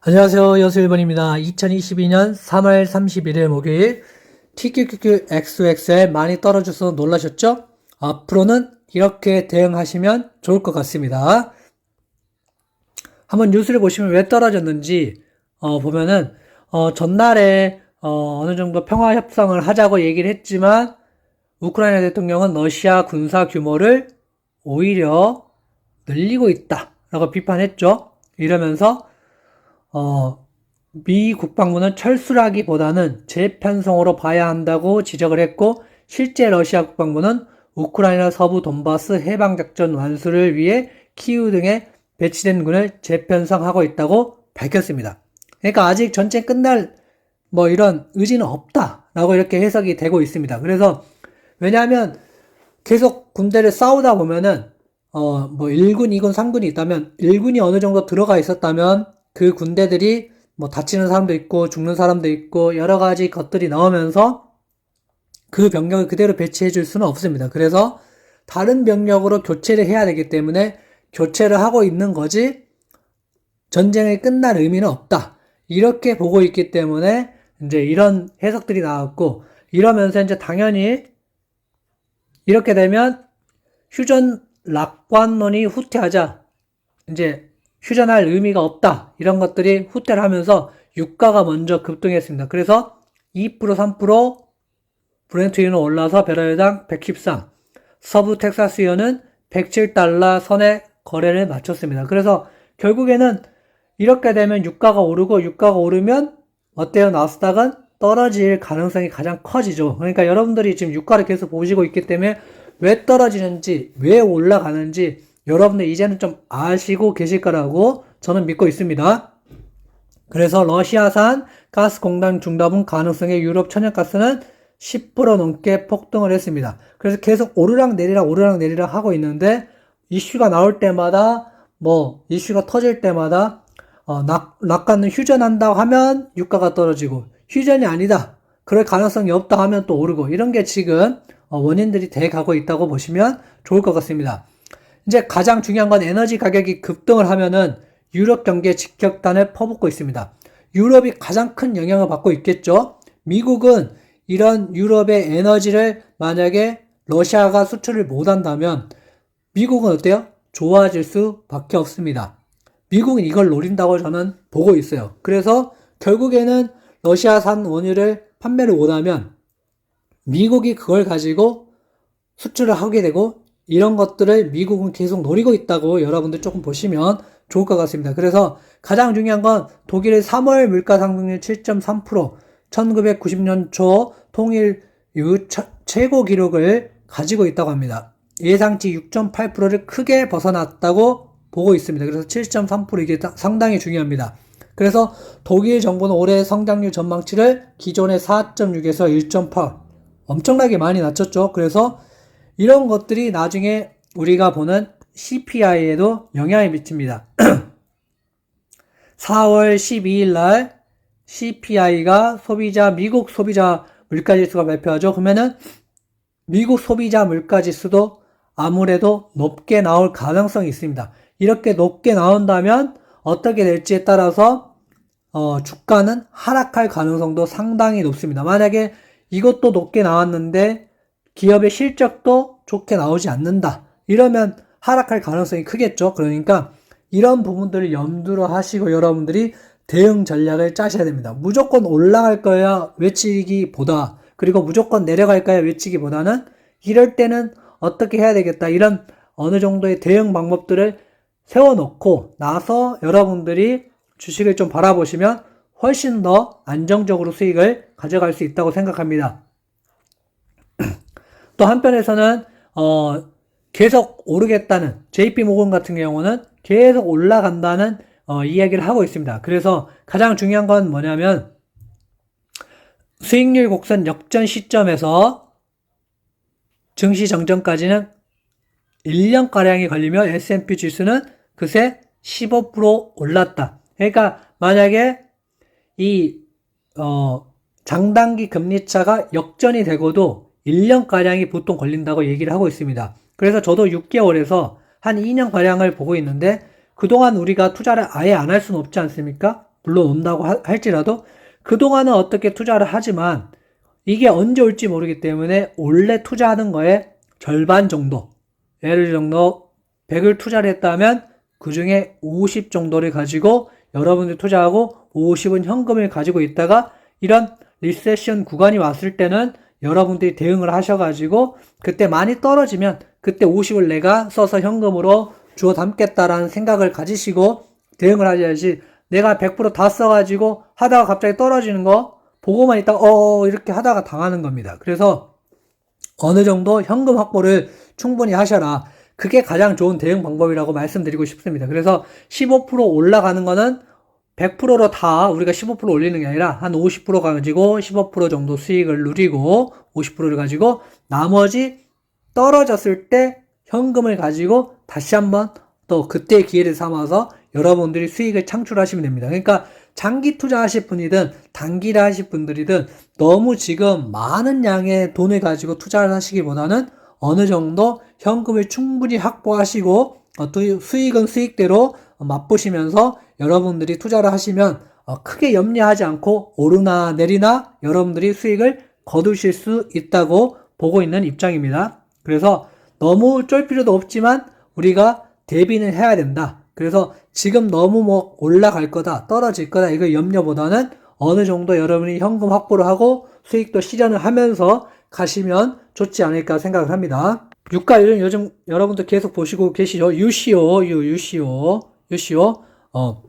안녕하세요. 여수 1번입니다. 2022년 3월 31일 목요일 TQQQXXL 많이 떨어져서 놀라셨죠? 앞으로는 이렇게 대응하시면 좋을 것 같습니다. 한번 뉴스를 보시면 왜 떨어졌는지 어, 보면은 어, 전날에 어, 어느 정도 평화 협상을 하자고 얘기를 했지만 우크라이나 대통령은 러시아 군사 규모를 오히려 늘리고 있다라고 비판했죠. 이러면서 어, 미 국방부는 철수라기보다는 재편성으로 봐야 한다고 지적을 했고 실제 러시아 국방부는 우크라이나 서부 돈바스 해방 작전 완수를 위해 키우 등에 배치된 군을 재편성하고 있다고 밝혔습니다. 그러니까 아직 전쟁 끝날 뭐 이런 의지는 없다라고 이렇게 해석이 되고 있습니다. 그래서 왜냐하면 계속 군대를 싸우다 보면은 어 뭐 1군, 2군, 3군이 있다면 1군이 어느 정도 들어가 있었다면 그 군대들이 뭐 다치는 사람도 있고 죽는 사람도 있고 여러 가지 것들이 나오면서 그 병력을 그대로 배치해 줄 수는 없습니다. 그래서 다른 병력으로 교체를 해야 되기 때문에 교체를 하고 있는 거지 전쟁이 끝날 의미는 없다. 이렇게 보고 있기 때문에 이제 이런 해석들이 나왔고 이러면서 이제 당연히 이렇게 되면 휴전 낙관론이 후퇴하자 이제 휴전할 의미가 없다 이런 것들이 후퇴를 하면서 유가가 먼저 급등했습니다. 그래서 2% 3% 브렌트 유는 올라서 배럴당 113 서부 텍사스 유는 107달러 선에 거래를 마쳤습니다. 그래서 결국에는 이렇게 되면 유가가 오르고 유가가 오르면 어때요? 나스닥은 떨어질 가능성이 가장 커지죠. 그러니까 여러분들이 지금 유가를 계속 보시고 있기 때문에 왜 떨어지는지, 왜 올라가는지 여러분들 이제는 좀 아시고 계실 거라고 저는 믿고 있습니다. 그래서 러시아산 가스 공단 중단분 가능성의 유럽 천연가스는 10% 넘게 폭등을 했습니다. 그래서 계속 오르락 내리락 오르락 내리락 하고 있는데 이슈가 나올 때마다 뭐 이슈가 터질 때마다 어, 낙, 낙관은 휴전한다고 하면 유가가 떨어지고 휴전이 아니다. 그럴 가능성이 없다 하면 또 오르고 이런 게 지금 어, 원인들이 돼 가고 있다고 보시면 좋을 것 같습니다. 이제 가장 중요한 건 에너지 가격이 급등을 하면은 유럽 경기에 직격탄을 퍼붓고 있습니다. 유럽이 가장 큰 영향을 받고 있겠죠. 미국은 이런 유럽의 에너지를 만약에 러시아가 수출을 못한다면 미국은 어때요? 좋아질 수밖에 없습니다. 미국은 이걸 노린다고 저는 보고 있어요. 그래서 결국에는 러시아산 원유를 판매를 못하면 미국이 그걸 가지고 수출을 하게 되고 이런 것들을 미국은 계속 노리고 있다고 여러분들 조금 보시면 좋을 것 같습니다. 그래서 가장 중요한 건 독일의 3월 물가 상승률 7.3% 1990년 초 통일 처- 최고 기록을 가지고 있다고 합니다. 예상치 6.8%를 크게 벗어났다고 보고 있습니다. 그래서 7.3% 이게 다- 상당히 중요합니다. 그래서 독일 정부는 올해 성장률 전망치를 기존의 4.6에서 1.8 엄청나게 많이 낮췄죠. 그래서 이런 것들이 나중에 우리가 보는 CPI에도 영향을 미칩니다. 4월 12일 날 CPI가 소비자 미국 소비자 물가 지수가 발표하죠. 그러면은 미국 소비자 물가 지수도 아무래도 높게 나올 가능성이 있습니다. 이렇게 높게 나온다면 어떻게 될지에 따라서 어, 주가는 하락할 가능성도 상당히 높습니다. 만약에 이것도 높게 나왔는데 기업의 실적도 좋게 나오지 않는다. 이러면 하락할 가능성이 크겠죠. 그러니까 이런 부분들을 염두로 하시고 여러분들이 대응 전략을 짜셔야 됩니다. 무조건 올라갈 거야 외치기보다 그리고 무조건 내려갈 거야 외치기보다는 이럴 때는 어떻게 해야 되겠다. 이런 어느 정도의 대응 방법들을 세워놓고 나서 여러분들이 주식을 좀 바라보시면 훨씬 더 안정적으로 수익을 가져갈 수 있다고 생각합니다. 또 한편에서는 어, 계속 오르겠다는 JP 모건 같은 경우는 계속 올라간다는 어, 이야기를 하고 있습니다. 그래서 가장 중요한 건 뭐냐면 수익률 곡선 역전 시점에서 증시 정전까지는 1년가량이 걸리며 S&P 지수는 그새 15% 올랐다. 그러니까 만약에 이 어, 장단기 금리차가 역전이 되고도 1년가량이 보통 걸린다고 얘기를 하고 있습니다. 그래서 저도 6개월에서 한 2년 가량을 보고 있는데 그동안 우리가 투자를 아예 안 할 수는 없지 않습니까? 물론 온다고 하- 할지라도 그동안은 어떻게 투자를 하지만 이게 언제 올지 모르기 때문에 원래 투자하는 거에 절반 정도 예를 정도 100을 투자를 했다면 그 중에 50 정도를 가지고 여러분들이 투자하고 50은 현금을 가지고 있다가 이런 리세션 구간이 왔을 때는 여러분들이 대응을 하셔가지고 그때 많이 떨어지면 그때 50을 내가 써서 현금으로 주워 담겠다라는 생각을 가지시고 대응을 하셔야지 내가 100%다 써가지고 하다가 갑자기 떨어지는 거 보고만 있다가 어 이렇게 하다가 당하는 겁니다. 그래서 어느 정도 현금 확보를 충분히 하셔라. 그게 가장 좋은 대응 방법이라고 말씀드리고 싶습니다. 그래서 15% 올라가는 거는 100%로 다 우리가 15% 올리는 게 아니라 한 50% 가지고 15% 정도 수익을 누리고 50%를 가지고 나머지 떨어졌을 때 현금을 가지고 다시 한번 또 그때 기회를 삼아서 여러분들이 수익을 창출하시면 됩니다. 그러니까 장기 투자하실 분이든 단기를 하실 분들이든 너무 지금 많은 양의 돈을 가지고 투자를 하시기보다는 어느 정도 현금을 충분히 확보하시고 어, 또 수익은 수익대로 맛보시면서 여러분들이 투자를 하시면 어, 크게 염려하지 않고 오르나 내리나 여러분들이 수익을 거두실 수 있다고 보고 있는 입장입니다. 그래서 너무 쫄 필요도 없지만 우리가 대비는 해야 된다. 그래서 지금 너무 뭐 올라갈 거다, 떨어질 거다, 이거 염려보다는 어느 정도 여러분이 현금 확보를 하고 수익도 실현을 하면서 가시면 좋지 않을까 생각을 합니다. 유가 요즘, 요즘 여러분들 계속 보시고 계시죠? 유, 유시오, 유시오. 어.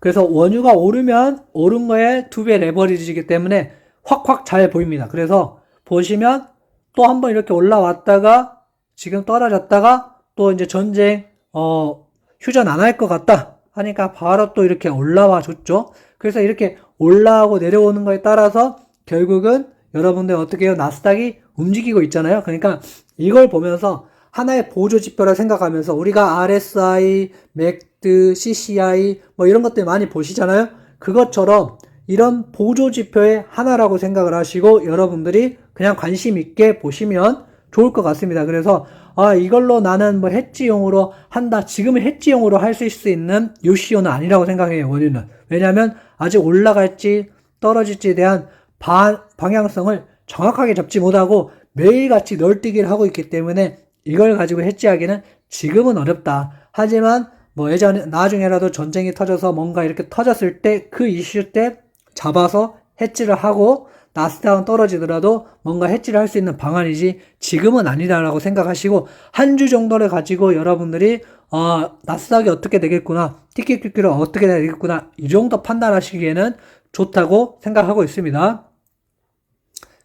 그래서 원유가 오르면 오른 거에 두 배 레버리지이기 때문에 확확 잘 보입니다. 그래서 보시면 또 한번 이렇게 올라왔다가 지금 떨어졌다가 또 이제 전쟁 어 휴전 안 할 것 같다 하니까 바로 또 이렇게 올라와 줬죠. 그래서 이렇게 올라오고 내려오는 거에 따라서 결국은 여러분들 어떻게 해요? 나스닥이 움직이고 있잖아요. 그러니까 이걸 보면서 하나의 보조 지표라 생각하면서 우리가 RSI, 맥드, CCI 뭐 이런 것들 많이 보시잖아요. 그것처럼 이런 보조 지표의 하나라고 생각을 하시고 여러분들이 그냥 관심 있게 보시면 좋을 것 같습니다. 그래서 아 이걸로 나는 뭐 해지용으로 한다. 지금은 해지용으로 할 수 있는 요시오는 아니라고 생각해요. 원유는 왜냐하면 아직 올라갈지 떨어질지에 대한 반, 방향성을 정확하게 잡지 못하고 매일같이 널뛰기를 하고 있기 때문에 이걸 가지고 해지하기는 지금은 어렵다. 하지만 뭐 예전에 나중에라도 전쟁이 터져서 뭔가 이렇게 터졌을 때 그 이슈 때 잡아서 해지를 하고 나스닥은 떨어지더라도 뭔가 해지를 할 수 있는 방안이지 지금은 아니다라고 생각하시고 한 주 정도를 가지고 여러분들이 어, 나스닥이 어떻게 되겠구나 티켓 큐큐를 어떻게 되겠구나 이 정도 판단하시기에는 좋다고 생각하고 있습니다.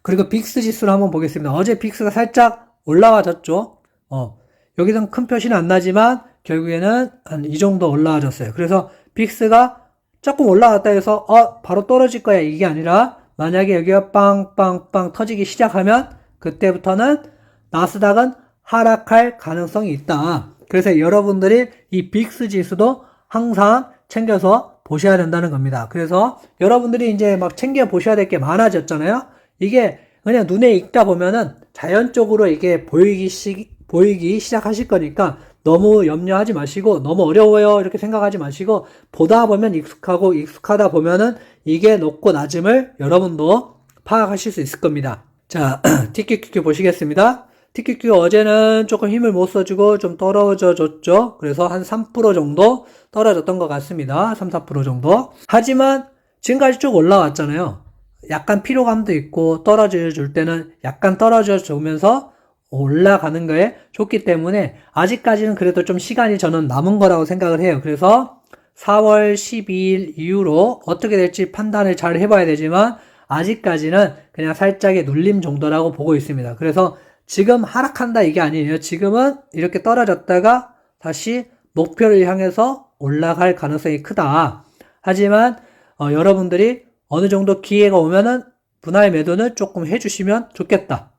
그리고 빅스 지수를 한번 보겠습니다. 어제 빅스가 살짝 올라와졌죠. 어, 여기서는 큰 표시는 안 나지만 결국에는 한 이 정도 올라와졌어요. 그래서 빅스가 조금 올라왔다 해서 어 바로 떨어질 거야 이게 아니라 만약에 여기가 빵빵빵 터지기 시작하면 그때부터는 나스닥은 하락할 가능성이 있다. 그래서 여러분들이 이 빅스 지수도 항상 챙겨서 보셔야 된다는 겁니다. 그래서 여러분들이 이제 막 챙겨 보셔야 될 게 많아졌잖아요. 이게 그냥 눈에 익다 보면은 자연적으로 이게 보이기 시, 보이기 시작하실 거니까 너무 염려하지 마시고 너무 어려워요 이렇게 생각하지 마시고 보다 보면 익숙하고 익숙하다 보면은 이게 높고 낮음을 여러분도 파악하실 수 있을 겁니다. 자, TQQ 보시겠습니다. TQQ 어제는 조금 힘을 못 써주고 좀 떨어져 줬죠. 그래서 한 3% 정도 떨어졌던 것 같습니다. 3, 4% 정도. 하지만 지금까지 쭉 올라왔잖아요. 약간 피로감도 있고 떨어져 줄 때는 약간 떨어져 주면서 올라가는 거에 좋기 때문에 아직까지는 그래도 좀 시간이 저는 남은 거라고 생각을 해요. 그래서 4월 12일 이후로 어떻게 될지 판단을 잘 해봐야 되지만 아직까지는 그냥 살짝의 눌림 정도라고 보고 있습니다. 그래서 지금 하락한다 이게 아니에요. 지금은 이렇게 떨어졌다가 다시 목표를 향해서 올라갈 가능성이 크다. 하지만 어, 여러분들이 어느 정도 기회가 오면은 분할 매도는 조금 해주시면 좋겠다.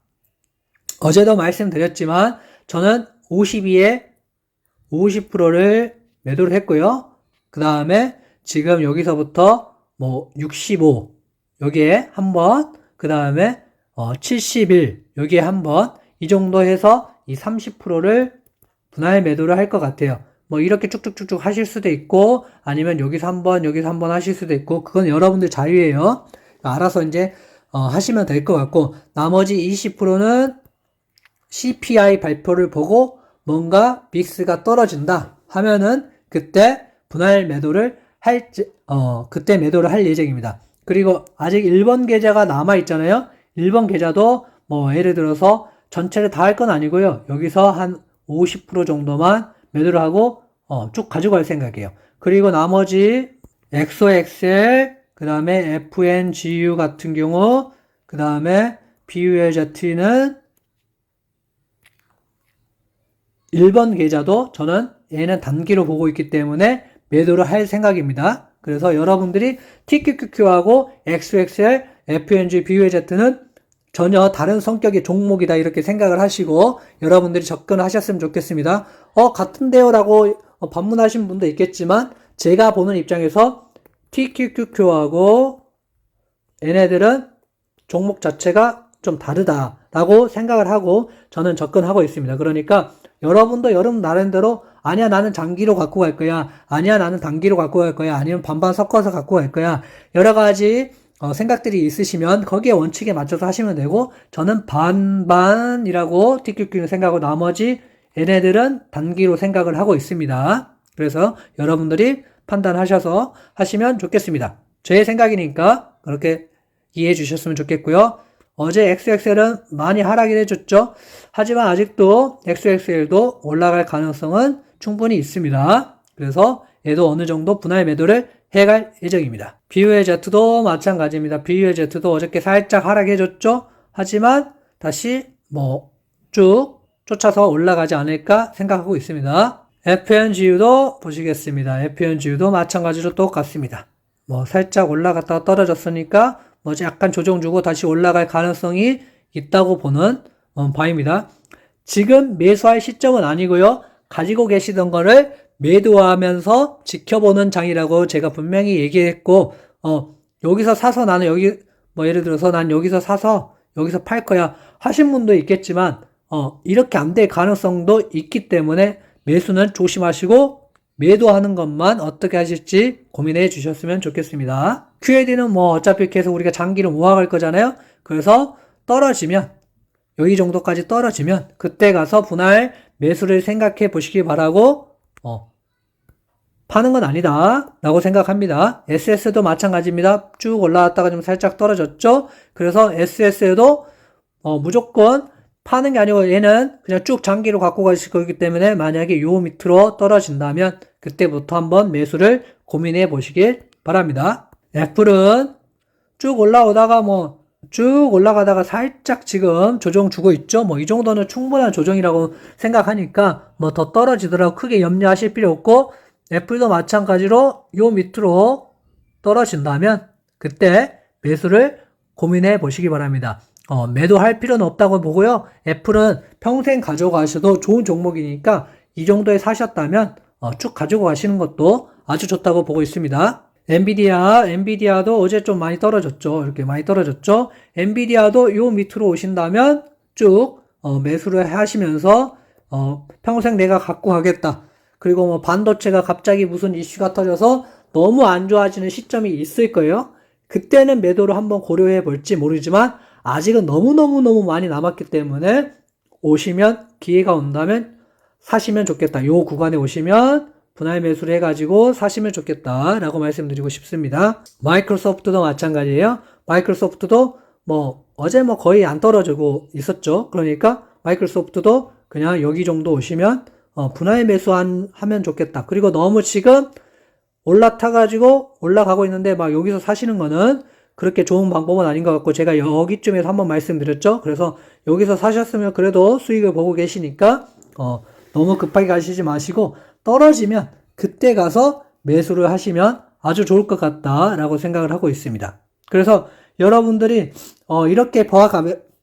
어제도 말씀드렸지만 저는 52에 50%를 매도를 했고요. 그 다음에 지금 여기서부터 뭐 65, 여기에 한 번, 그 다음에 어, 71, 여기에 한 번, 이 정도 해서 이 30%를 분할 매도를 할 것 같아요. 뭐 이렇게 쭉쭉쭉쭉 하실 수도 있고 아니면 여기서 한번 여기서 한번 하실 수도 있고 그건 여러분들 자유예요. 알아서 이제 어, 하시면 될 것 같고 나머지 20%는 CPI 발표를 보고 뭔가 빅스가 떨어진다 하면은 그때 분할 매도를 할, 제- 어, 그때 매도를 할 예정입니다. 그리고 아직 1번 계좌가 남아 있잖아요. 1번 계좌도 뭐 예를 들어서 전체를 다 할 건 아니고요. 여기서 한 50% 정도만 매도를 하고 어, 쭉 가지고 갈 생각이에요. 그리고 나머지 XOXL, 그 다음에 FNGU 같은 경우, 그 다음에 BULZ는 1번 계좌도 저는 얘는 단기로 보고 있기 때문에 매도를 할 생각입니다. 그래서 여러분들이 TQQQ하고 XXL, FNG, BULZ는 전혀 다른 성격의 종목이다 이렇게 생각을 하시고 여러분들이 접근하셨으면 좋겠습니다. 어 같은데요라고 어, 반문하신 분도 있겠지만 제가 보는 입장에서 TQQQ하고 얘네들은 종목 자체가 좀 다르다라고 생각을 하고 저는 접근하고 있습니다. 그러니까 여러분도 여러분 나름대로 아니야 나는 장기로 갖고 갈 거야 아니야 나는 단기로 갖고 갈 거야 아니면 반반 섞어서 갖고 갈 거야 여러 가지 어, 생각들이 있으시면 거기에 원칙에 맞춰서 하시면 되고 저는 반반이라고 TQQ는 생각하고 나머지 얘네들은 단기로 생각을 하고 있습니다. 그래서 여러분들이 판단하셔서 하시면 좋겠습니다. 제 생각이니까 그렇게 이해해 주셨으면 좋겠고요. 어제 XXL은 많이 하락이 해줬죠. 하지만 아직도 XXL도 올라갈 가능성은 충분히 있습니다. 그래서 얘도 어느 정도 분할 매도를 해갈 예정입니다. BULZ도 마찬가지입니다. BULZ도 어저께 살짝 하락해줬죠. 하지만 다시 뭐 쭉 쫓아서 올라가지 않을까 생각하고 있습니다. FNGU도 보시겠습니다. FNGU도 마찬가지로 똑같습니다. 뭐 살짝 올라갔다가 떨어졌으니까 뭐 약간 조정 주고 다시 올라갈 가능성이 있다고 보는 어, 바입니다. 지금 매수할 시점은 아니고요. 가지고 계시던 거를 매도하면서 지켜보는 장이라고 제가 분명히 얘기했고 어, 여기서 사서 나는 여기 뭐 예를 들어서 난 여기서 사서 여기서 팔 거야 하신 분도 있겠지만 어, 이렇게 안 될 가능성도 있기 때문에 매수는 조심하시고 매도하는 것만 어떻게 하실지 고민해 주셨으면 좋겠습니다. QAD는 뭐 어차피 계속 우리가 장기로 모아갈 거잖아요. 그래서 떨어지면 여기 정도까지 떨어지면 그때 가서 분할 매수를 생각해 보시기 바라고 어, 파는 건 아니다 라고 생각합니다. SS도 마찬가지입니다. 쭉 올라왔다가 좀 살짝 떨어졌죠. 그래서 SS에도 어, 무조건 파는 게 아니고 얘는 그냥 쭉 장기로 갖고 가실 거기 때문에 만약에 요 밑으로 떨어진다면 그때부터 한번 매수를 고민해 보시길 바랍니다. 애플은 쭉 올라오다가 뭐 쭉 올라가다가 살짝 지금 조정 주고 있죠. 뭐 이 정도는 충분한 조정이라고 생각하니까 뭐 더 떨어지더라도 크게 염려하실 필요 없고 애플도 마찬가지로 요 밑으로 떨어진다면 그때 매수를 고민해 보시기 바랍니다. 어, 매도할 필요는 없다고 보고요. 애플은 평생 가져가셔도 좋은 종목이니까 이 정도에 사셨다면 어, 쭉 가지고 가시는 것도 아주 좋다고 보고 있습니다. 엔비디아, 엔비디아도 어제 좀 많이 떨어졌죠. 이렇게 많이 떨어졌죠. 엔비디아도 요 밑으로 오신다면 쭉 어, 매수를 하시면서 어, 평생 내가 갖고 가겠다. 그리고 뭐 반도체가 갑자기 무슨 이슈가 터져서 너무 안 좋아지는 시점이 있을 거예요. 그때는 매도를 한번 고려해 볼지 모르지만 아직은 너무너무너무 많이 남았기 때문에 오시면 기회가 온다면 사시면 좋겠다. 요 구간에 오시면 분할 매수를 해가지고 사시면 좋겠다라고 말씀드리고 싶습니다. 마이크로소프트도 마찬가지예요. 마이크로소프트도 뭐 어제 뭐 거의 안 떨어지고 있었죠. 그러니까 마이크로소프트도 그냥 여기 정도 오시면 어, 분할 매수한 하면 좋겠다. 그리고 너무 지금 올라타가지고 올라가고 있는데 막 여기서 사시는 거는 그렇게 좋은 방법은 아닌 것 같고 제가 여기쯤에서 한번 말씀드렸죠. 그래서 여기서 사셨으면 그래도 수익을 보고 계시니까 어, 너무 급하게 가시지 마시고 떨어지면 그때 가서 매수를 하시면 아주 좋을 것 같다라고 생각을 하고 있습니다. 그래서 여러분들이 어, 이렇게 보아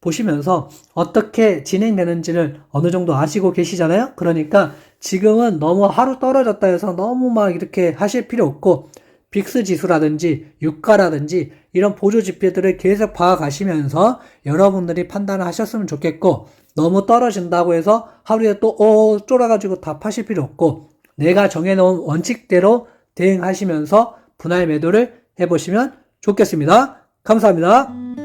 보시면서 어떻게 진행되는지를 어느 정도 아시고 계시잖아요. 그러니까 지금은 너무 하루 떨어졌다 해서 너무 막 이렇게 하실 필요 없고 빅스 지수라든지 유가라든지 이런 보조 지표들을 계속 봐가시면서 여러분들이 판단을 하셨으면 좋겠고 너무 떨어진다고 해서 하루에 또 어, 쫄아가지고 다 파실 필요 없고 내가 정해놓은 원칙대로 대응하시면서 분할 매도를 해보시면 좋겠습니다. 감사합니다.